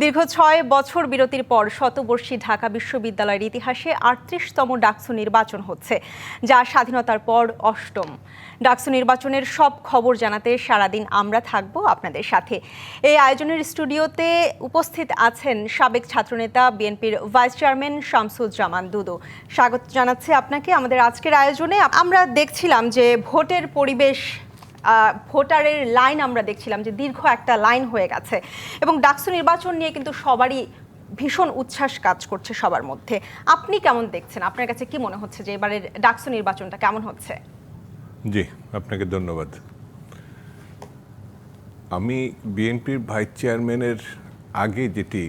দীর্ঘ ছয় বছর বিরতির পর শতবর্ষী ঢাকা বিশ্ববিদ্যালয়ের ইতিহাসে আটত্রিশতম ডাকসু নির্বাচন হচ্ছে, যা স্বাধীনতার পর অষ্টম। ডাকসু নির্বাচনের সব খবর জানাতে সারাদিন আমরা থাকব আপনাদের সাথে। এই আয়োজনের স্টুডিওতে উপস্থিত আছেন সাবেক ছাত্রনেতা বিএনপির ভাইস চেয়ারম্যান শামসুজ্জামান দুদু। স্বাগত জানাচ্ছি আপনাকে আমাদের আজকের আয়োজনে। আমরা দেখছিলাম যে ভোটের পরিবেশ ভোটারের লাইন আমরা দেখছিলাম যে দীর্ঘ একটা লাইন হয়ে গেছে। এবং ডাকসু নির্বাচন নিয়ে কিন্তু সবারই ভীষণ উচ্ছ্বাস কাজ করছে সবার মধ্যে। আপনি কেমন দেখছেন? আপনার কাছে কি মনে হচ্ছে যে এবারের ডাকসু নির্বাচনটা কেমন হচ্ছে? জি, আপনাকে ধন্যবাদ। আমি বিএনপির ভাইস চেয়ারম্যানের আগে যেটি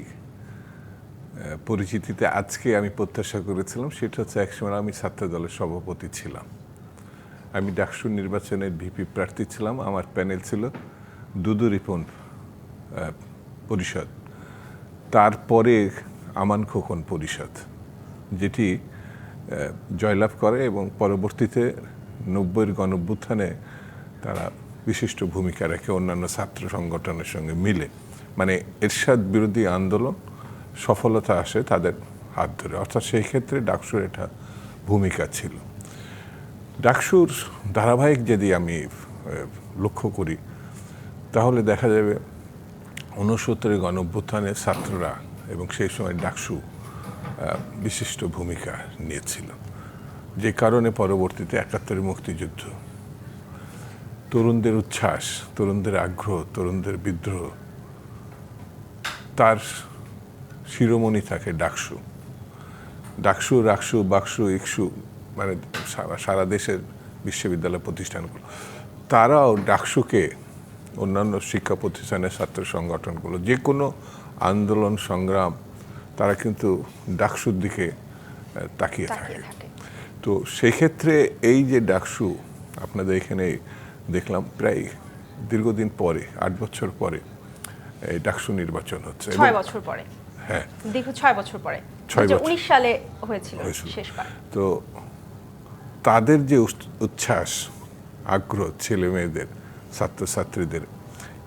পরিচিতিতে আজকে আমি প্রত্যাশা করেছিলাম, সেটা হচ্ছে একসময় আমি ছাত্র দলের সভাপতি ছিলাম। আমি ডাকসু নির্বাচনের ভিপি প্রার্থী ছিলাম, আমার প্যানেল ছিল দুদু রিপন পরিষদ। তারপরে আমান খোকন পরিষদ, যেটি জয়লাভ করে এবং পরবর্তীতে নব্বইয়ের গণভ্যুত্থানে তারা বিশিষ্ট ভূমিকা রেখে অন্যান্য ছাত্র সংগঠনের সঙ্গে মিলে। মানে এরশাদ বিরোধী আন্দোলন সফলতা আসে তাদের হাত ধরে। অর্থাৎ সেই ক্ষেত্রে ডাকসুর এটা ভূমিকা ছিল। ডাকসুর ধারাবাহিক যদি আমি লক্ষ্য করি, তাহলে দেখা যাবে ঊনসত্তরের গণভ্যুত্থানের ছাত্ররা এবং সেই সময় ডাকসু বিশিষ্ট ভূমিকা নিয়েছিল। যে কারণে পরবর্তীতে একাত্তরের মুক্তিযুদ্ধ। তরুণদের উচ্ছ্বাস, তরুণদের আগ্রহ, তরুণদের বিদ্রোহ, তার শিরোমণি থাকে ডাকসু। ডাকসু, রাকসু, বাকসু, ইকসু মানে সারা- সারা দেশের বিশ্ববিদ্যালয় প্রতিষ্ঠানগুলো। তারাও ডাকসুকে অন্যান্য শিক্ষা প্রতিষ্ঠানের ছাত্র সংগঠনগুলো যে কোনো আন্দোলন সংগ্রাম তারা কিন্তু ডাকসুর দিকে তাকিয়ে থাকে। তো সেক্ষেত্রে এই যে ডাকসু আপনাদের এখানে দেখলাম প্রায় দীর্ঘদিন পরে আট বছর পরে এই ডাকসু নির্বাচন হচ্ছে। ছয় বছর পরে। হ্যাঁ। দীর্ঘ ছয় বছর পরে। ছয় বছর। উনিশ সালে হয়েছিল। শেষবার। তো তাদের যে উচ্ছ্বাস আগ্রহ ছেলে মেয়েদের ছাত্রছাত্রীদের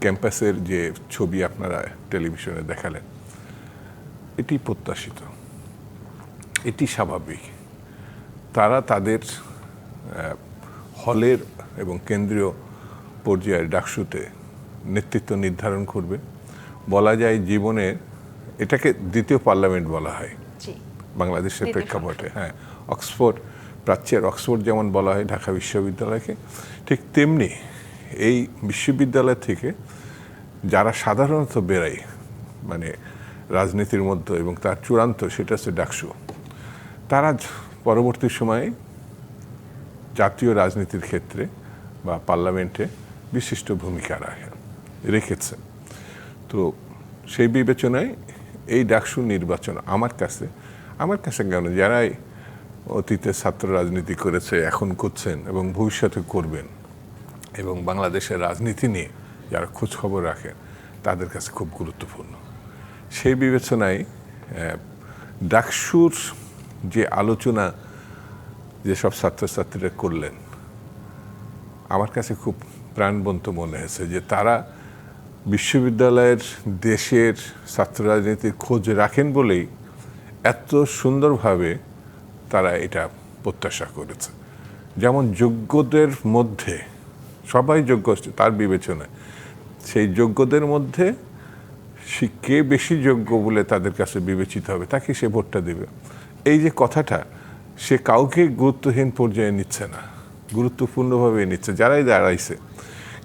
ক্যাম্পাসের যে ছবি আপনারা টেলিভিশনে দেখালেন এটি প্রত্যাশিত। এটি স্বাভাবিক। তারা তাদের হলের এবং কেন্দ্রীয় পর্যায়ের ডাকসুতে নেতৃত্ব নির্ধারণ করবে। বলা যায় জীবনে এটাকে দ্বিতীয় পার্লামেন্ট বলা হয়। বাংলাদেশের প্রেক্ষাপটে হ্যাঁ অক্সফোর্ড প্রাচ্যের অক্সফোর্ড যেমন বলা হয় ঢাকা বিশ্ববিদ্যালয়কে, ঠিক তেমনি এই বিশ্ববিদ্যালয় থেকে যারা সাধারণত বেরায় মানে রাজনীতির মধ্যে এবং তার চূড়ান্ত সেটা হচ্ছে ডাকসু, তারা পরবর্তী সময়ে জাতীয় রাজনীতির ক্ষেত্রে বা পার্লামেন্টে বিশিষ্ট ভূমিকা রাখে, রেখেছে। তো সেই বিবেচনায় এই ডাকসু নির্বাচন আমার কাছে আমার কাছে কেন, যারাই অতীতে ছাত্র রাজনীতি করেছে, এখন করছেন এবং ভবিষ্যতে করবেন। এবং বাংলাদেশের রাজনীতি নিয়ে যারা খোঁজ খবর রাখেন তাদের কাছে খুব গুরুত্বপূর্ণ। সেই বিবেচনায় ডাকসুর যে আলোচনা যেসব ছাত্রছাত্রীরা করলেন, আমার কাছে খুব প্রাণবন্ত মনে হয়েছে যে তারা বিশ্ববিদ্যালয়ের দেশের ছাত্র রাজনীতির খোঁজ রাখেন বলেই এত সুন্দরভাবে তারা এটা প্রত্যাশা করেছে। যেমন যোগ্যদের মধ্যে, সবাই যোগ্য তার বিবেচনায়। সেই যোগ্যদের মধ্যে সে কে বেশি যোগ্য বলে তাদের কাছে বিবেচিত হবে, তাকে সে ভোটটা দেবে। এই যে কথাটা, সে কাউকে গুরুত্বহীন পর্যায়ে নিচ্ছে না, গুরুত্বপূর্ণভাবে নিচ্ছে, যারাই দাঁড়াইছে।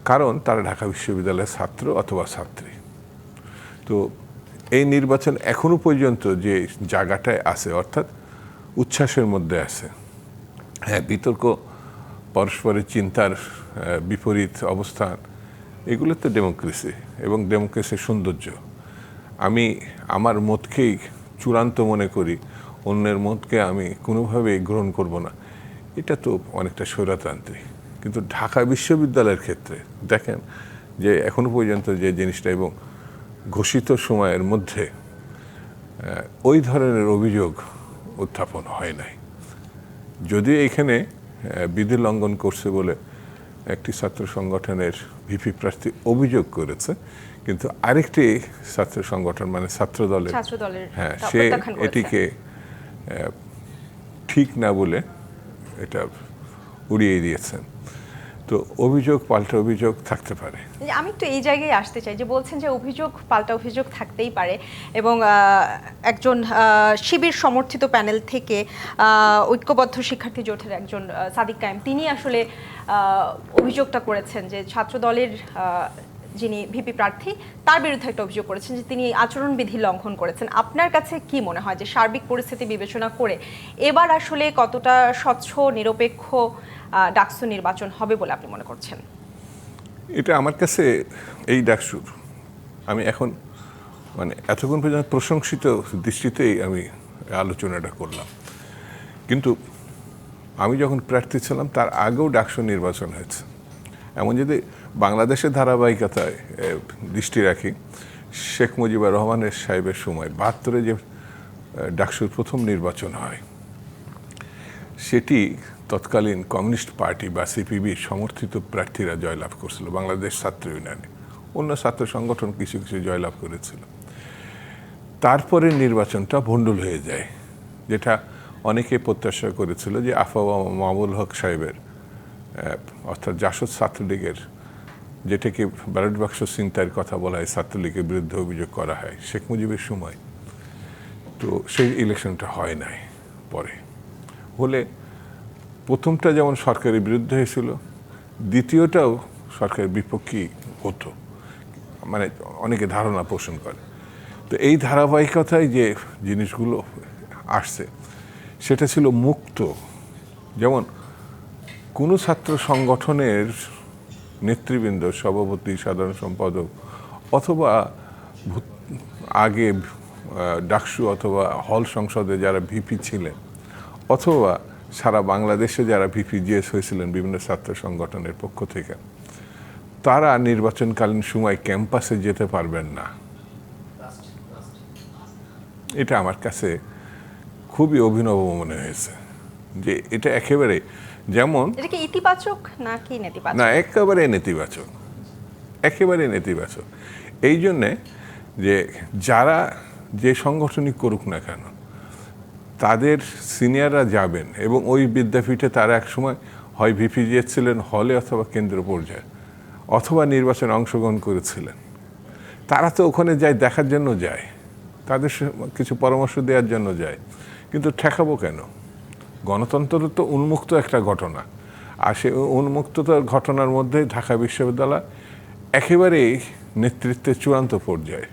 কারণ তারা ঢাকা বিশ্ববিদ্যালয়ের ছাত্র অথবা ছাত্রী। তো এই নির্বাচন এখনও পর্যন্ত যে জায়গাটায় আছে, অর্থাৎ উচ্ছ্বাসের মধ্যে আছে। হ্যাঁ বিতর্ক, পরস্পরের চিন্তার বিপরীত অবস্থান, এগুলো তো ডেমোক্রেসি এবং ডেমোক্রেসির সৌন্দর্য। আমি আমার মতকেই চূড়ান্ত মনে করি, অন্যের মতকে আমি কোনোভাবেই গ্রহণ করব না। এটা তো অনেকটা স্বৈরতান্ত্রিক। কিন্তু ঢাকা বিশ্ববিদ্যালয়ের ক্ষেত্রে, দেখেন যে এখনও পর্যন্ত যে জিনিসটা এবং ঘোষিত সময়ের মধ্যে ওই ধরনের অভিযোগ উত্থাপন হয় নাই। যদি এখানে বিধি লঙ্ঘন করছে বলে একটি ছাত্র সংগঠনের ভিপি প্রার্থী অভিযোগ করেছে কিন্তু আরেকটি ছাত্র সংগঠন মানে ছাত্র দলের হ্যাঁ সে এটিকে ঠিক না বলে এটা উড়িয়ে দিয়েছেন। তো অভিযোগ, পাল্টা অভিযোগ থাকতে পারে। আমি একটু এই জায়গায় আসতে চাই যে বলছেন যে অভিযোগ, পাল্টা অভিযোগ থাকতেই পারে এবং একজন শিবির সমর্থিত প্যানেল থেকে ঐক্যবদ্ধ শিক্ষার্থী জোটের একজন সাদিক কায়েম, তিনি আসলে অভিযোগটা করেছেন যে ছাত্র দলের যিনি ভিপি প্রার্থী, তার বিরুদ্ধে একটা অভিযোগ করেছেন যে তিনি আচরণবিধি লঙ্ঘন করেছেন। আপনার কাছে কি মনে হয় যে সার্বিক পরিস্থিতি বিবেচনা করে এবার আসলে কতটা স্বচ্ছ, নিরপেক্ষ ডাকসু নির্বাচন হবে বলে আপনি মনে করছেন? এটা আমার কাছে এই ডাকসুর। আমি এখন মানে এতক্ষণ পর্যন্ত প্রশংসিত দৃষ্টিতেই আমি আলোচনাটা করলাম। কিন্তু আমি যখন প্রার্থী ছিলাম, তার আগেও ডাকসু নির্বাচন হয়েছে। এমন যদি বাংলাদেশের ধারাবাহিকতায় দৃষ্টি রাখি, শেখ মুজিবুর রহমানের সাহেবের সময় বাহাত্তরে যে ডাকসুর প্রথম নির্বাচন হয়, সেটি তৎকালীন কমিউনিস্ট পার্টি বা সিপিবির সমর্থিত প্রার্থীরা জয়লাভ করছিল, বাংলাদেশ ছাত্র ইউনিয়নে। অন্য ছাত্র সংগঠন কিছু কিছু জয়লাভ করেছিল। তারপরে নির্বাচনটা ভণ্ডুল হয়ে যায়, যেটা অনেকে প্রত্যাশা করেছিল যে আফাওয়া মামুল হক সাহেবের অর্থাৎ জাসদ ছাত্রলীগের যেটাকে ব্যালট বাক্স চিন্তার কথা বলা হয়, ছাত্রলীগের বিরুদ্ধে অভিযোগ করা হয়, শেখ মুজিবের সময়। তো সেই ইলেকশনটা হয় নাই পরে। হলে প্রথমটা যেমন সরকারের বিরুদ্ধে হয়েছিল, দ্বিতীয়টাও সরকারের বিপক্ষেই হতো। মানে অনেকে ধারণা পোষণ করে। তো এই ধারাবাহিকতায় যে জিনিসগুলো আসছে, সেটা ছিল মুক্ত। যেমন কোনো ছাত্র সংগঠনের নেতৃবৃন্দ, সভাপতি, সাধারণ সম্পাদক অথবা আগে ডাকসু অথবা হল সংসদে যারা ভিপি ছিলেন অথবা সারা বাংলাদেশে যারা ভিপি জিএস হয়েছিলেন বিভিন্ন ছাত্র সংগঠনের পক্ষ থেকে, তারা নির্বাচনকালীন সময় ক্যাম্পাসে যেতে পারবেন না। এটা আমার কাছে খুবই অভিনব মনে হয়েছে যে এটা একেবারে যেমন এটা কি ইতিবাচক নাকি নেতিবাচক? না একেবারে নেতিবাচক। একেবারে নেতিবাচক। এই জন্যে যে যারা যে সংগঠনই করুক না কেন তাদের সিনিয়ররা যাবেন এবং ওই বিদ্যাপীঠে তারা একসময় হয় ভিপিজিএস ছিলেন হলে অথবা কেন্দ্র পর্যায়ে অথবা নির্বাচনে অংশগ্রহণ করেছিলেন। তারা তো ওখানে যায় দেখার জন্য যায় তাদের কিছু পরামর্শ দেওয়ার জন্য যায় কিন্তু ঠেকাবো কেন? গণতন্ত্র তো উন্মুক্ত একটা ঘটনা। আর সে উন্মুক্ততার ঘটনার মধ্যে ঢাকা বিশ্ববিদ্যালয় একেবারেই নেতৃত্বের চূড়ান্ত পর্যায়ে।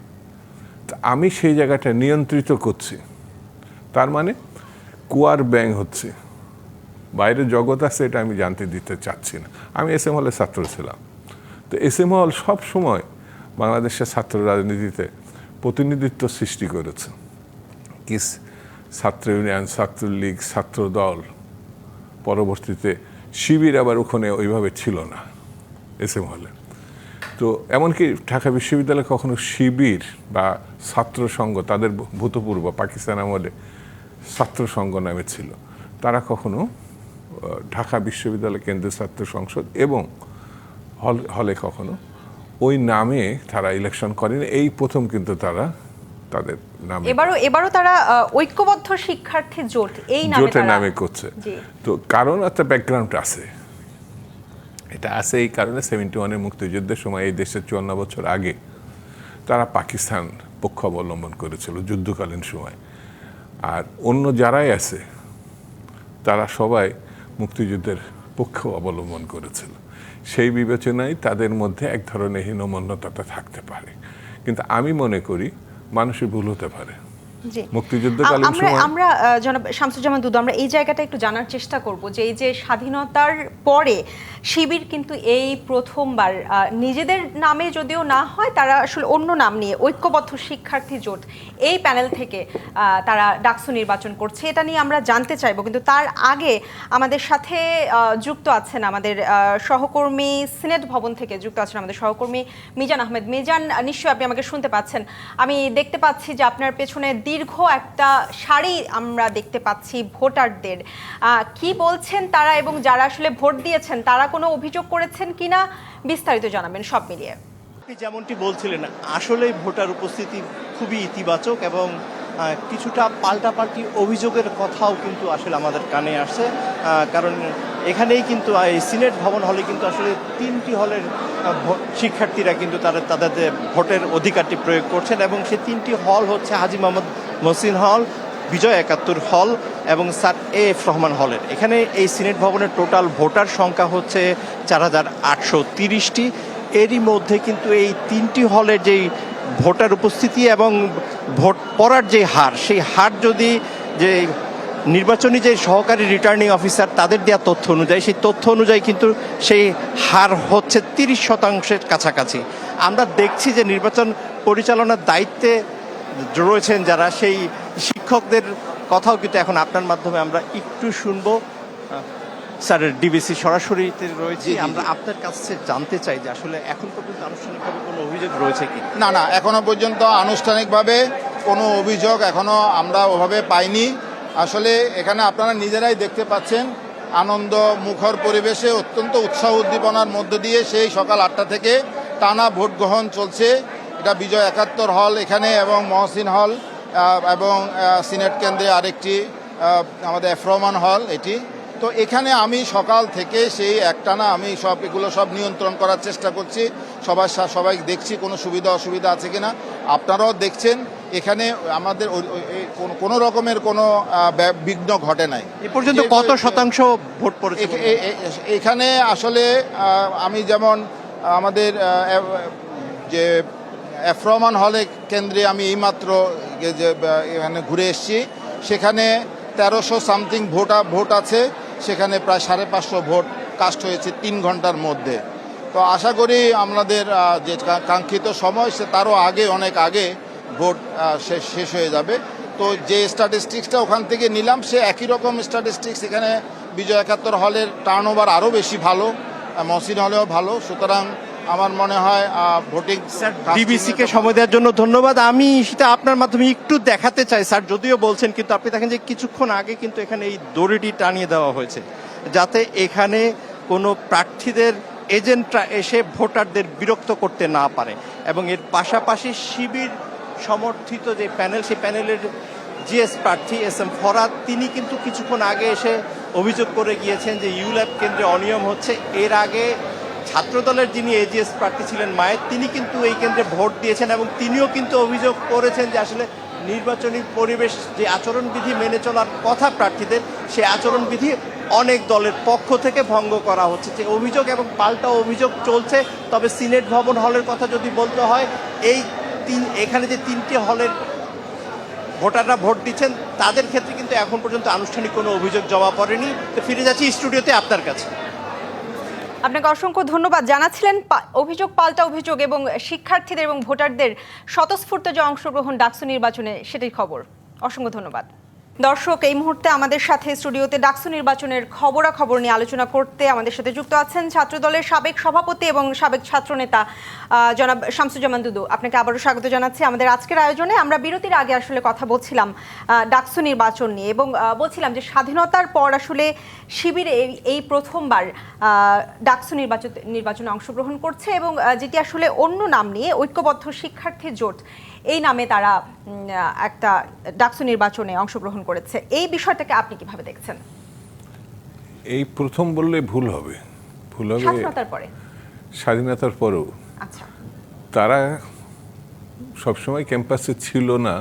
তা আমি সেই জায়গাটা নিয়ন্ত্রিত করছি। তার মানে কুয়ার ব্যাং হচ্ছে। বাইরে জগৎ আছে এটা আমি জানতে দিতে চাচ্ছি না। আমি এস এম হলের ছাত্র ছিলাম। তো এস এম হল সবসময় বাংলাদেশের ছাত্র রাজনীতিতে প্রতিনিধিত্ব সৃষ্টি করেছে। কিস ছাত্র ইউনিয়ন ছাত্রলীগ ছাত্র দল পরবর্তীতে শিবির আবার ওখানে ওইভাবে ছিল না এস এম হলে। তো এমনকি ঢাকা বিশ্ববিদ্যালয়ে কখনো শিবির বা ছাত্র সংঘ, তাদের ভূতপূর্ব পাকিস্তান আমলে ছাত্র সংঘ নামে ছিল। তারা কখনো ঢাকা বিশ্ববিদ্যালয় কেন্দ্রীয় ছাত্র সংসদ এবং হল, হলে কখনো ওই নামে তারা ইলেকশন করেনি। এই প্রথম কিন্তু তারা তাদের নামে এবারও এবারও তারা ঐক্যবদ্ধ শিক্ষার্থী জোট এই নামে জোটের নামে করছে। তো কারণ একটা ব্যাকগ্রাউন্ড আছে। এটা আছে এই কারণে সেভেন্টি ওয়ানের মুক্তিযুদ্ধের সময় এই দেশের চুয়ান্ন বছর আগে তারা পাকিস্তান পক্ষ অবলম্বন করেছিল যুদ্ধকালীন সময়। আর অন্য যারাই আছে তারা সবাই মুক্তিযুদ্ধের পক্ষ অবলম্বন করেছিল। সেই বিবেচনায় তাদের মধ্যে এক ধরনের হীনমন্যতাটা থাকতে পারে। কিন্তু আমি মনে করি মানুষের ভুল হতে পারে। মুক্তিযুদ্ধকালীন আমরা সময় আমরা জনাব শামসুজ্জামান দুদু আমরা এই জায়গাটা একটু জানার চেষ্টা করব যে এই যে স্বাধীনতার পরে শিবির কিন্তু এই প্রথমবার নিজেদের নামে যদিও না হয়, তারা আসলে অন্য নাম নিয়ে ঐক্যবদ্ধ শিক্ষার্থী জোট এই প্যানেল থেকে তারা ডাকসু নির্বাচন করছে। এটা নিয়ে আমরা জানতে চাইব, কিন্তু তার আগে আমাদের সাথে যুক্ত আছেন আমাদের সহকর্মী সিনেট ভবন থেকে যুক্ত আছেন আমাদের সহকর্মী মিজান আহমেদ। মিজান, নিশ্চয়ই আপনি আমাকে শুনতে পাচ্ছেন। আমি দেখতে পাচ্ছি যে আপনার পেছনে দীর্ঘ একটা সারি আমরা দেখতে পাচ্ছি ভোটারদের। কি বলছেন তারা এবং যারা আসলে ভোট দিয়েছেন, তারা কোনো অভিযোগ করেছেন কিনা বিস্তারিত জানাবেন সব মিলিয়ে। আপনি যেমনটি বলছিলেন, আসলেই ভোটার উপস্থিতি খুবই ইতিবাচক এবং কিছুটা পাল্টাপাল্টি অভিযোগের কথাও কিন্তু আসলে আমাদের কানে আসছে কারণ এখানেই কিন্তু এই সিনেট ভবন হলে কিন্তু আসলে তিনটি হলের শিক্ষার্থীরা কিন্তু তারা তাদের ভোটের অধিকারটি প্রয়োগ করছেন এবং সেই তিনটি হল হচ্ছে হাজি মোহাম্মদ মহসিন হল বিজয় একাত্তর হল এবং স্যার এ এফ রহমান হলের। এখানে এই সিনেট ভবনের টোটাল ভোটার সংখ্যা হচ্ছে চার হাজার আটশো তিরিশটি। এরই মধ্যে কিন্তু এই তিনটি হলের যেই ভোটার উপস্থিতি এবং ভোট পড়ার যে হার, সেই হার যদি যে নির্বাচনী যে সহকারী রিটার্নিং অফিসার তাদের দেওয়া তথ্য অনুযায়ী, সেই তথ্য অনুযায়ী কিন্তু সেই হার হচ্ছে তিরিশ শতাংশের কাছাকাছি। আমরা দেখছি যে নির্বাচন পরিচালনার দায়িত্বে রয়েছেন যারা, সেই শিক্ষকদের কথাও কিন্তু এখন আপনার মাধ্যমে আমরা একটু শুনব। আহ, স্যার ডিবিসি সরাসরিতে রয়েছে। আমরা আপনার কাছে জানতে চাই যে আসলে এখন পর্যন্ত আনুষ্ঠানিকভাবে কোনো অভিযোগ রয়েছে কি? না না এখনও পর্যন্ত আনুষ্ঠানিকভাবে কোনো অভিযোগ এখনও আমরা ওভাবে পাইনি। আসলে এখানে আপনারা নিজেরাই দেখতে পাচ্ছেন আনন্দ মুখর পরিবেশে অত্যন্ত উৎসাহ উদ্দীপনার মধ্য দিয়ে সেই সকাল আটটা থেকে টানা ভোট গ্রহণ চলছে। এটা বিজয় একাত্তর হল এখানে এবং মহসিন হল। এবং সিনেট কেন্দ্রে আরেকটি আমাদের এফরমান হল এটি। তো এখানে আমি সকাল থেকে সেই একটানা আমি সব এগুলো সব নিয়ন্ত্রণ করার চেষ্টা করছি। সবার সবাই দেখছি কোনো সুবিধা অসুবিধা আছে কিনা। আপনারাও দেখছেন এখানে আমাদের কোনো- রকমের কোনো বিঘ্ন ঘটে নাই। এ পর্যন্ত কত শতাংশ ভোট পড়েছে এ- এখানে আসলে আমি যেমন আমাদের যে এফরমান হলে কেন্দ্রে আমি এইমাত্র এখানে ঘুরে এসেছি। সেখানে তেরোশো সামথিং ভোট ভোট আছে। সেখানে প্রায় সাড়ে পাঁচশো ভোট কাস্ট হয়েছে তিন ঘণ্টার মধ্যে। তো আশা করি আমাদের যে কাঙ্ক্ষিত সময় সে তারও আগে অনেক আগে ভোট শেষ হয়ে যাবে। তো যে স্ট্যাটিস্টিক্সটা ওখান থেকে নিলাম সে একই রকম স্ট্যাটিস্টিক্স এখানে বিজয় একাত্তর হলের টার্ন ওভার আরও বেশি ভালো আহ, মহসিন হলেও ভালো। সুতরাং আমার মনে হয় ভোটিং ডিবিসি কে সময় দেওয়ার জন্য ধন্যবাদ। আমি সেটা আপনার মাধ্যমে একটু দেখাতে চাই স্যার যদিও বলছেন কিন্তু আপনি দেখেন যে কিছুক্ষণ আগে কিন্তু এখানে এই দড়িটি টানিয়ে দেওয়া হয়েছে যাতে এখানে কোনো প্রার্থীদের এজেন্টরা এসে ভোটারদের বিরক্ত করতে না পারে। এবং এর পাশাপাশি শিবির সমর্থিত যে প্যানেল সেই প্যানেলের জিএস প্রার্থী এস এম ফরাদ তিনি কিন্তু কিছুক্ষণ আগে এসে অভিযোগ করে গিয়েছেন যে ইউল্যাব কেন্দ্রে অনিয়ম হচ্ছে। এর আগে ছাত্রদলের যিনি এজিএস প্রার্থী ছিলেন মায়ের, তিনি কিন্তু এই কেন্দ্রে ভোট দিয়েছেন এবং তিনিও কিন্তু অভিযোগ করেছেন যে আসলে নির্বাচনী পরিবেশ যে আচরণবিধি মেনে চলার কথা প্রার্থীদের সে আচরণবিধি অনেক দলের পক্ষ থেকে ভঙ্গ করা হচ্ছে। যে অভিযোগ এবং পাল্টা অভিযোগ চলছে, তবে সিনেট ভবন হলের কথা যদি বলতে হয়, এই তিন, এখানে যে তিনটি হলের ভোটাররা ভোট দিচ্ছেন, তাদের ক্ষেত্রে কিন্তু এখন পর্যন্ত আনুষ্ঠানিক কোনো অভিযোগ জমা পড়েনি। তো ফিরে যাচ্ছি স্টুডিওতে আপনার কাছে। আপনাকে অসংখ্য ধন্যবাদ। জানাচ্ছিলেন অভিযোগ পাল্টা অভিযোগ এবং শিক্ষার্থীদের এবং ভোটারদের স্বতঃস্ফূর্ত যে অংশগ্রহণ ডাকসু নির্বাচনে সেটাই খবর। অসংখ্য ধন্যবাদ। দর্শক, এই মুহূর্তে আমাদের সাথে স্টুডিওতে ডাকসু নির্বাচনের খবরাখবর নিয়ে আলোচনা করতে আমাদের সাথে যুক্ত আছেন ছাত্রদলের সাবেক সভাপতি এবং সাবেক ছাত্রনেতা জনাব শামসুজ্জামান দুদু। আপনাকে আবারও স্বাগত জানাচ্ছি আমাদের আজকের আয়োজনে। আমরা বিরতির আগে আসলে কথা বলছিলাম ডাকসু নির্বাচন নিয়ে এবং বলছিলাম যে স্বাধীনতার পর আসলে শিবিরে এই প্রথমবার ডাকসু নির্বাচন, নির্বাচনে অংশগ্রহণ করছে এবং যেটি আসলে অন্য নাম নিয়ে ঐক্যবদ্ধ শিক্ষার্থী জোট এই নামে তারা একটা ডাকসু নির্বাচনে অংশগ্রহণ করেছে। এই বিষয়টাকে আপনি কীভাবে দেখছেন? এই প্রথম বললে ভুল হবে। ভুল হবে স্বাধীনতার পরে? স্বাধীনতার পরেও। আচ্ছা। তারা সবসময় ক্যাম্পাসে ছিল না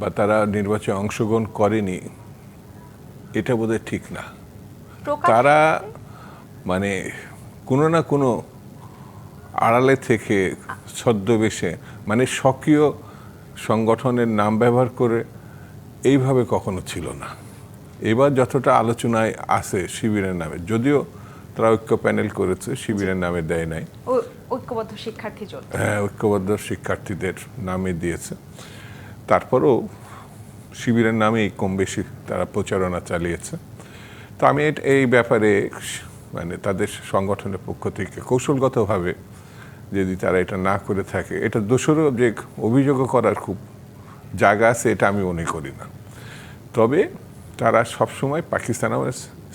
বা তারা নির্বাচনে অংশগ্রহণ করেনি এটা বোধহয় ঠিক না। তারা মানে কোনো না কোনো আড়ালে থেকে ছদ্মবেশে মানে সক্রিয় সংগঠনের নাম ব্যবহার করে এইভাবে কখনো ছিল না। এবার যতটা আলোচনায় আছে শিবিরের নামে যদিও তারা ঐক্য প্যানেল করেছে শিবিরের নামে দেয় নাই। ঐক্যবদ্ধ শিক্ষার্থী হ্যাঁ ঐক্যবদ্ধ শিক্ষার্থীদের নামে দিয়েছে। তারপরও শিবিরের নামেই কম বেশি তারা প্রচারণা চালিয়েছে। তো আমি এই ব্যাপারে মানে তাদের সংগঠনের পক্ষ থেকে কৌশলগতভাবে যদি তারা এটা না করে থাকে। এটা দোষরও যে অভিযোগও করার খুব জায়গা আছে, এটা আমি মনে করি না। তবে তারা সবসময় পাকিস্তান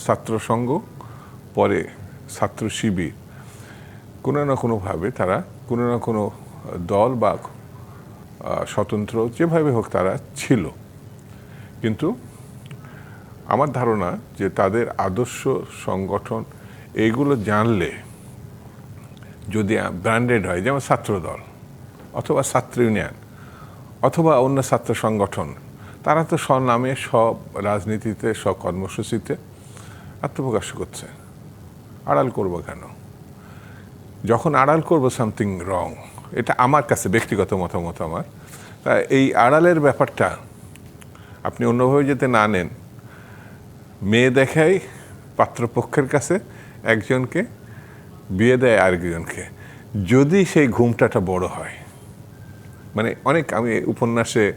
ছাত্র সংঘ, পরে ছাত্র শিবির। কোনো না কোনোভাবে তারা, কোনো না কোনো দল বা স্বতন্ত্র যেভাবে হোক তারা ছিল। কিন্তু আমার ধারণা যে তাদের আদর্শ সংগঠন এইগুলো জানলে যদি ব্র্যান্ডেড হয়, যেমন ছাত্রদল অথবা ছাত্র ইউনিয়ন অথবা অন্য ছাত্র সংগঠন, তারা তো স্বনামে, সব রাজনীতিতে, সব কর্মসূচিতে আত্মপ্রকাশ করছে। আড়াল করব কেন? যখন আড়াল করব সামথিং রং এটা আমার কাছে ব্যক্তিগত মতামত আমার, তা এই আড়ালের ব্যাপারটা আপনি অন্যভাবে যেতে না নেন, মেয়ে দেখাই পাত্রপক্ষের কাছে একজনকে বিয়ে দেয় আরেকজনকে, যদি সেই ঘুমটাটা বড় হয়। মানে অনেক আমি উপন্যাসে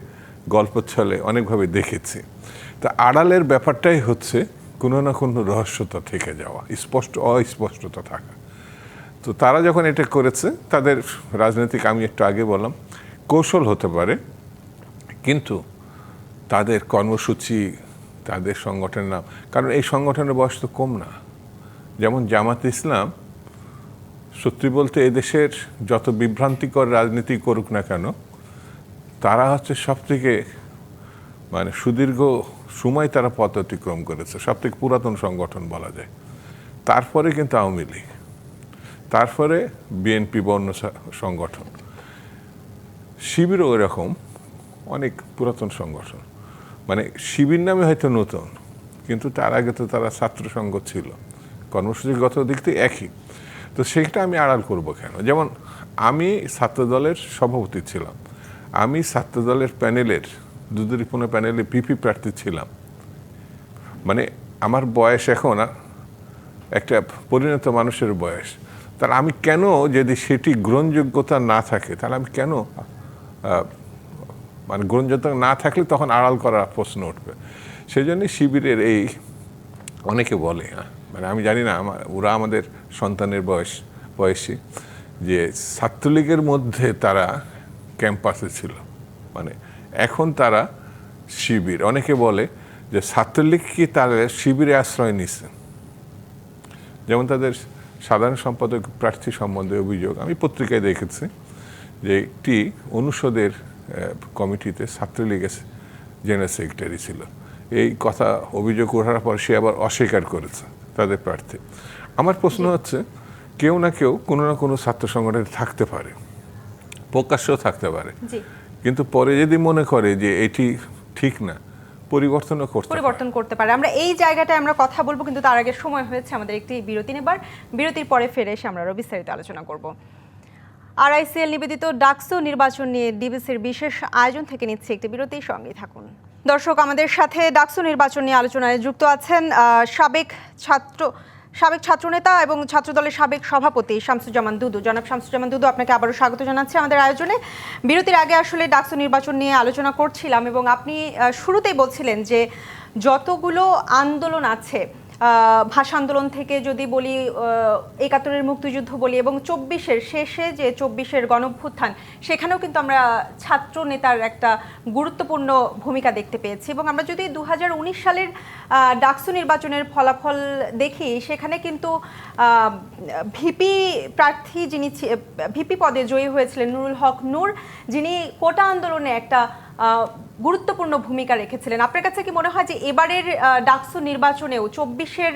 গল্প ছলে অনেকভাবে দেখেছি। তা আড়ালের ব্যাপারটাই হচ্ছে কোনো না কোনো রহস্যতা থেকে যাওয়া, স্পষ্ট, অস্পষ্টতা থাকা। তো তারা যখন এটা করেছে, তাদের রাজনৈতিক, আমি একটু আগে বললাম, কৌশল হতে পারে। কিন্তু তাদের কর্মসূচি, তাদের সংগঠনের নাম, কারণ এই সংগঠনের বয়স তো কম না। যেমন জামাত ইসলাম সত্যি বলতে এদেশের যত বিভ্রান্তিকর রাজনীতি করুক না কেন, তারা হচ্ছে সব থেকে মানে সুদীর্ঘ সময় তারা পথ অতিক্রম করেছে সব থেকে পুরাতন সংগঠন বলা যায়। তারপরে কিন্তু আওয়ামী লীগ, তারপরে বিএনপি বর্ণ সংগঠন। শিবিরও এরকম অনেক পুরাতন সংগঠন। মানে শিবির নামে হয়তো নতুন, কিন্তু তার আগে তো তারা ছাত্র সংঘ ছিল। কর্মসূচিগত দিক থেকে একই। তো সেটা আমি আড়াল করব কেন? যেমন আমি ছাত্রদলের সভাপতি ছিলাম। আমি ছাত্রদলের প্যানেলের দুদুরিপূর্ণ প্যানেলে পিপি প্রার্থী ছিলাম। মানে আমার বয়স এখন একটা পরিণত মানুষের বয়স। তাহলে আমি কেন যদি সেটি গ্রহণযোগ্যতা না থাকে তাহলে আমি কেন মানে গ্রহণযোগ্যতা না থাকলে তখন আড়াল করার প্রশ্ন উঠবে। সেই জন্য শিবিরের এই অনেকে বলে হ্যাঁ, মানে আমি জানি না ওরা আমাদের সন্তানের বয়স, বয়সী। যে ছাত্রলীগের মধ্যে তারা ক্যাম্পাসে ছিল। মানে এখন তারা শিবির। অনেকে বলে যে ছাত্রলীগ কি তারা শিবিরে আশ্রয় নিচ্ছে যেমন তাদের সাধারণ সম্পাদক প্রার্থী সম্বন্ধে অভিযোগ। আমি পত্রিকায় দেখেছি যে একটি অনুষদের কমিটিতে ছাত্রলীগের জেনারেল সেক্রেটারি ছিল। এই কথা অভিযোগ ওঠার পর সে আবার অস্বীকার করেছে। তাদের প্রার্থী। আমার প্রশ্ন হচ্ছে কেউ না কেউ কোনো না কোনো ছাত্র সংগঠনে থাকতে পারে। প্রকাশ্যও থাকতে পারে। কিন্তু পরে যদি মনে করে যে এটি ঠিক না পরিবর্তনও করতে পরিবর্তন করতে পারে। আমরা এই জায়গাটায় আমরা কথা বলব কিন্তু তার আগে সময় হয়েছে আমাদের একটি বিরতি নেবার। বিরতির পরে ফিরে এসে আমরা বিস্তারিত আলোচনা করব। আরআইসিএল নিবেদিত ডাকসু নির্বাচন নিয়ে ডিবিসির বিশেষ আয়োজন থেকে নিচ্ছে একটি বিরতির সঙ্গেই থাকুন। দর্শক, আমাদের সাথে ডাকসু নির্বাচন নিয়ে আলোচনায় যুক্ত আছেন সাবেক ছাত্র, সাবেক ছাত্রনেতা এবং ছাত্রদলের সাবেক সভাপতি শামসুজ্জামান দুদু। জনাব শামসুজ্জামান দুদু, আপনাকে আবারও স্বাগত জানাচ্ছি আমাদের আয়োজনে। বিরতির আগে আসলে ডাকসু নির্বাচন নিয়ে আলোচনা করছিলাম এবং আপনি শুরুতেই বলছিলেন যে যতগুলো আন্দোলন আছে ভাষা আন্দোলন থেকে যদি বলি একাত্তরের মুক্তিযুদ্ধ বলি এবং চব্বিশের শেষে যে চব্বিশের গণভ্যুত্থান, সেখানেও কিন্তু আমরা ছাত্র নেতার একটা গুরুত্বপূর্ণ ভূমিকা দেখতে পেয়েছি। এবং আমরা যদি দু হাজার উনিশ সালের ডাকসু নির্বাচনের ফলাফল দেখি, সেখানে কিন্তু ভিপি প্রার্থী যিনি ভিপি পদে জয়ী হয়েছিলেন নুরুল হক নূর, যিনি কোটা আন্দোলনে একটা গুরুত্বপূর্ণ ভূমিকা রেখেছিলেন। আপনার কাছে কি মনে হয় যে এবারের ডাকসু নির্বাচনেও চব্বিশের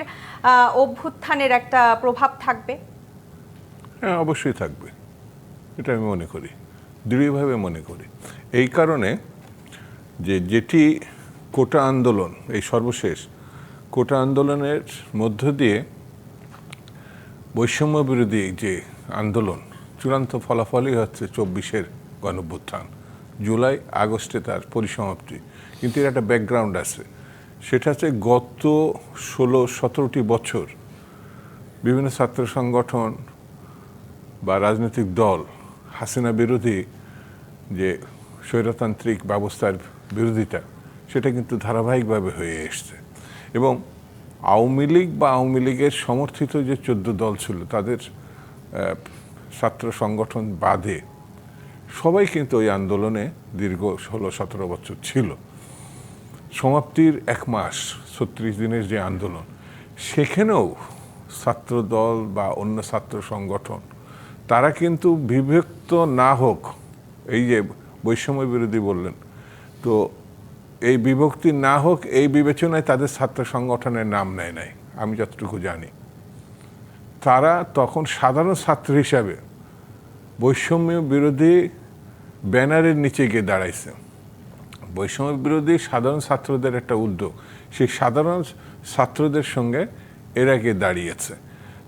অভ্যুত্থানের একটা প্রভাব থাকবে? হ্যাঁ অবশ্যই থাকবে। এটা আমি মনে করি। দৃঢ়ভাবে মনে করি। এই কারণে যে যেটি কোটা আন্দোলন, এই সর্বশেষ কোটা আন্দোলনের মধ্য দিয়ে বৈষম্য বিরোধী যে আন্দোলন, চূড়ান্ত ফলাফলই হচ্ছে চব্বিশের গণভ্যুত্থান। জুলাই, আগস্টে তার পরিসমাপ্তি। কিন্তু এর একটা ব্যাকগ্রাউন্ড আছে। সেটা হচ্ছে গত ষোলো, সতেরোটি বছর বিভিন্ন ছাত্র সংগঠন বা রাজনৈতিক দল হাসিনা বিরোধী যে স্বৈরতান্ত্রিক ব্যবস্থার বিরোধিতা, সেটা কিন্তু ধারাবাহিকভাবে হয়ে এসছে। এবং আওয়ামী লীগ বা আওয়ামী লীগের সমর্থিত যে চোদ্দ দল ছিল, তাদের ছাত্র সংগঠন বাদে সবাই কিন্তু ওই আন্দোলনে দীর্ঘ ষোলো, সতেরো বছর ছিল। সমাপ্তির এক মাস, ছত্রিশ দিনের যে আন্দোলন, সেখানেও ছাত্র দল বা অন্য ছাত্র সংগঠন, তারা কিন্তু বিভক্ত না হোক, এই যে বৈষম্য বিরোধী বললেন, তো এই বিভক্তি না হোক, এই বিবেচনায় তাদের ছাত্র সংগঠনের নাম নেয় নাই, আমি যতটুকু জানি। তারা তখন সাধারণ ছাত্র হিসাবে বৈষম্য বিরোধী ব্যানারের নিচে গিয়ে দাঁড়াইছে। বৈষম্য বিরোধী সাধারণ ছাত্রদের একটা উদ্যোগ। সেই সাধারণ ছাত্রদের সঙ্গে এরা গিয়ে দাঁড়িয়েছে।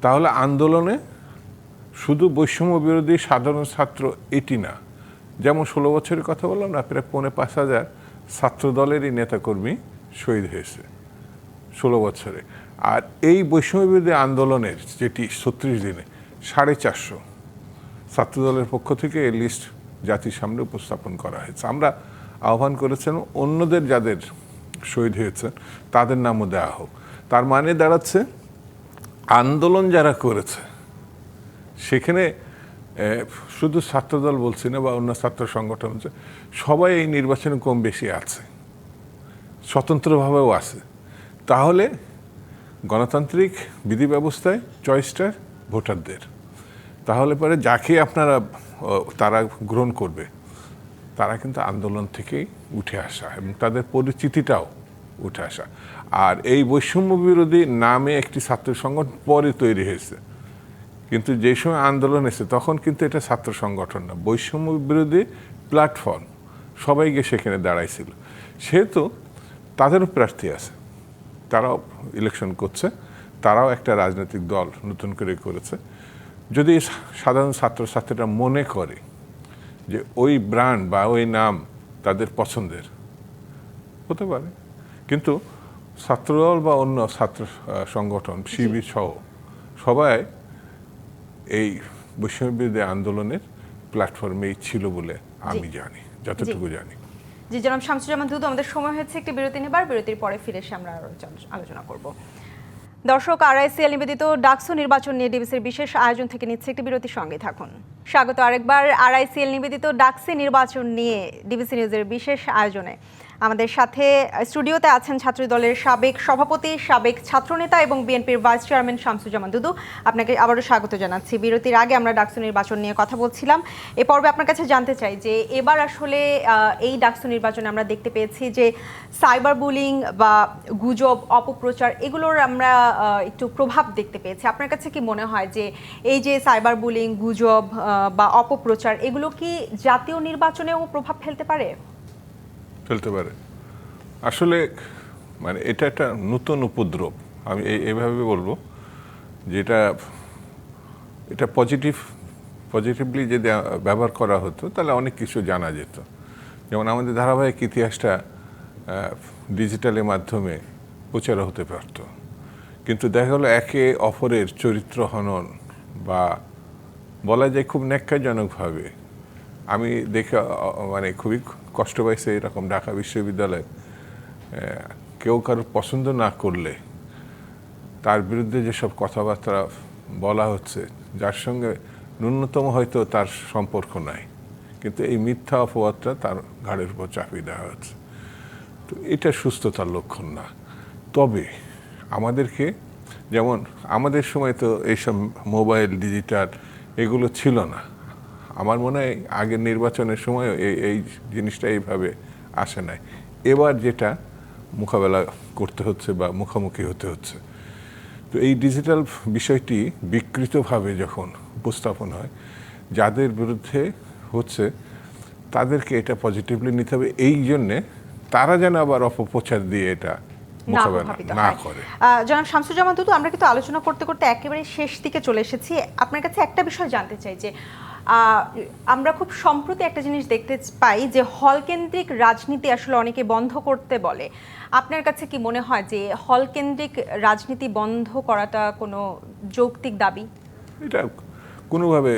তাহলে আন্দোলনে শুধু বৈষম্য বিরোধী সাধারণ ছাত্র এটি না, যেমন ষোলো বছরের কথা বললাম না, প্রায় পৌনে পাঁচ হাজার ছাত্র দলেরই নেতাকর্মী শহীদ হয়েছে ষোলো বছরে। আর এই বৈষম্য বিরোধী আন্দোলনের যেটি ছত্রিশ দিনে সাড়ে চারশো ছাত্রদলের পক্ষ থেকে এই লিস্ট জাতির সামনে উপস্থাপন করা হয়েছে। আমরা আহ্বান করেছেন অন্যদের যাদের শহীদ হয়েছে তাদের নামও দেওয়া হোক। তার মানে দাঁড়াচ্ছে, আন্দোলন যারা করেছে, সেখানে শুধু ছাত্রদল বলছি না বা অন্য ছাত্র সংগঠন হচ্ছে সবাই এই নির্বাচনে কম বেশি আছে, স্বতন্ত্রভাবেও আছে। তাহলে গণতান্ত্রিক বিধি ব্যবস্থায় চয়েসটা ভোটারদের তাহলে পরে যাকে আপনারা তারা গ্রহণ করবে। তারা কিন্তু আন্দোলন থেকেই উঠে আসা এবং তাদের পরিচিতিটাও উঠে আসা। আর এই বৈষম্য বিরোধী নামে একটি ছাত্র সংগঠন পরে তৈরি হয়েছে। কিন্তু যে সময় আন্দোলন এসে তখন কিন্তু এটা ছাত্র সংগঠন না, বৈষম্য বিরোধী প্ল্যাটফর্ম। সবাই গিয়ে সেখানে দাঁড়াইছিল। সেহেতু তাদেরও প্রার্থী আছে। তারাও ইলেকশন করছে। তারাও একটা রাজনৈতিক দল নতুন করে করেছে। যদি সাধারণ ছাত্রছাত্রীরা মনে করে যে ওই ব্র্যান্ড বা ওই নাম তাদের পছন্দের হতে পারে। কিন্তু ছাত্রদল বা অন্য ছাত্র সংগঠন শিবির সহ সবাই এই বিরোধী আন্দোলনের প্ল্যাটফর্মেই ছিল বলে আমি জানি যতটুকু জানি। জি জনাব শামসুজ্জামান দুদু আমাদের সময় হয়েছে একটি বিরতি নেবার বিরতির পরে ফিরে এসে আমরা আরও আলোচনা করব। দর্শক আরআইসিএল নিবেদিত ডাকসু নির্বাচন নিয়ে ডিবিসির বিশেষ আয়োজন থেকে নিচ্ছে একটি বিরতির সঙ্গে থাকুন। স্বাগত আরেকবার আরআইসিএল নিবেদিত ডাকসি নির্বাচন নিয়ে ডিবিসি নিউজের বিশেষ আয়োজনে। আমাদের সাথে স্টুডিওতে আছেন ছাত্রী দলের সাবেক সভাপতি, সাবেক ছাত্রনেতা এবং বিএনপির ভাইস চেয়ারম্যান শামসুজ্জামান দুদু। আপনাকে আবারও স্বাগত জানাচ্ছি। বিরতির আগে আমরা ডাকসু নির্বাচন নিয়ে কথা বলছিলাম। এ পর্বে আপনার কাছে জানতে চাই যে, এবার আসলে এই ডাকসু নির্বাচনে আমরা দেখতে পেয়েছি যে সাইবার বুলিং বা গুজব, অপপ্রচার এগুলোর আমরা একটু প্রভাব দেখতে পেয়েছি। আপনার কাছে কি মনে হয় যে, এই যে সাইবার বুলিং গুজব বা অপপ্রচার এগুলো কি জাতীয় নির্বাচনেও প্রভাব ফেলতে পারে? ফেলতে পারে। আসলে মানে এটা একটা নতুন উপদ্রব। আমি এই- এইভাবে বলব যেটা এটা পজিটিভ পজিটিভলি যদি ব্যবহার করা হতো, তাহলে অনেক কিছু জানা যেত। যেমন আমাদের ধারাবাহিক ইতিহাসটা ডিজিটালের মাধ্যমে প্রচার হতে পারতো। কিন্তু দেখা গেলো একে অপরের চরিত্র হনন বা বলা যায় খুব ন্যাক্কাজনকভাবে আমি দেখে মানে খুবই কষ্ট পাইছে এরকম ঢাকা বিশ্ববিদ্যালয়ে। কেউ কারোর পছন্দ না করলে তার বিরুদ্ধে যেসব কথাবার্তা বলা হচ্ছে, যার সঙ্গে ন্যূনতম হয়তো তার সম্পর্ক নাই। কিন্তু এই মিথ্যা অপবাদটা তার ঘাড়ের উপর চাপিয়ে দেওয়া হচ্ছে। তো এটা সুস্থতার লক্ষণ না। তবে আমাদেরকে, যেমন আমাদের সময় তো এইসব মোবাইল, ডিজিটাল এগুলো ছিল না। আমার মনে হয় আগের নির্বাচনের সময় এই এই জিনিসটা এইভাবে আসে নাই। এবার যেটা মোকাবেলা করতে হচ্ছে বা মুখোমুখি হতে হচ্ছে। তো এই ডিজিটাল বিষয়টি বিকৃতভাবে যখন উপস্থাপন হয়, যাদের বিরুদ্ধে হচ্ছে, তাদেরকে এটা পজিটিভলি নিতে হবে। এই জন্যে তারা যেন আবার অপপ্রচার দিয়ে এটা না প্রভাবিত হয়। জনাব শামসুজ্জামান দুদু আমরা কিন্তু আলোচনা করতে করতে একেবারে শেষ দিকে চলে এসেছি। আপনার কাছে একটা বিষয় জানতে চাই যে আমরা খুব সম্প্রতি একটা জিনিস দেখতে পাই যে হল কেন্দ্রিক রাজনীতি আসলে অনেকে বন্ধ করতে বলে। আপনার কাছে কি মনে হয় যে হল কেন্দ্রিক রাজনীতি বন্ধ করাটা কোনো যৌক্তিক দাবি? এটা কোনোভাবে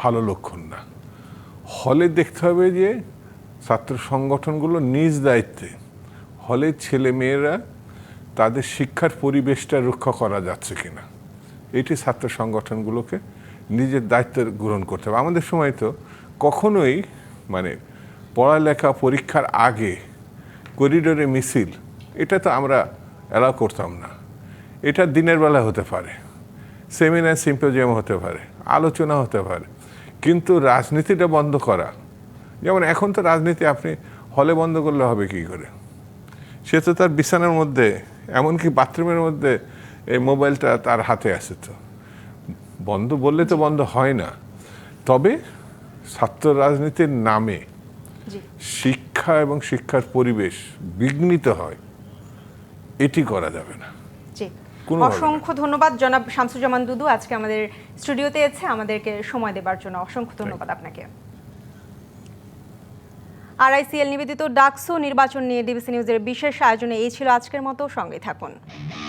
ভালো লক্ষণ না। হলে দেখতে হবে যে ছাত্র সংগঠনগুলো নিজ দায়িত্বে হলে ছেলে মেয়েরা তাদের শিক্ষার পরিবেশটা রক্ষা করা যাচ্ছে কিনা। এটি ছাত্র সংগঠনগুলোকে নিজের দায়িত্ব গ্রহণ করতে হবে। আমাদের সময় তো কখনোই মানে পড়ালেখা পরীক্ষার আগে করিডোরে মিছিল, এটা তো আমরা অ্যালাউ করতাম না। এটা দিনের বেলা হতে পারে, সেমিনার সিম্পোজিয়াম হতে পারে, আলোচনা হতে পারে, কিন্তু রাজনীতিটা বন্ধ করা, যেমন এখন তো রাজনীতি আপনি হলে বন্ধ করলে হবে কি করে? সে তো তার বিছানার মধ্যে এমনকি বাথরুমের মধ্যে এই মোবাইলটা তার হাতে আছে তো। বন্ধ বললে তো বন্ধ হয় না। তবে ছাত্র রাজনীতির নামে শিক্ষা এবং শিক্ষার পরিবেশ বিঘ্নিত হয় এটি করা যাবে না। অসংখ্য ধন্যবাদ জনাব শামসুজ্জামান দুদু। আজকে আমাদের স্টুডিওতে এসে আমাদেরকে সময় দেবার জন্য অসংখ্য ধন্যবাদ আপনাকে। আরআইসিএল নিবেদিত ডাকসু নির্বাচন নিয়ে ডিবিসি নিউজের বিশেষ আয়োজনে এই ছিল আজকের মতো। সঙ্গে থাকুন।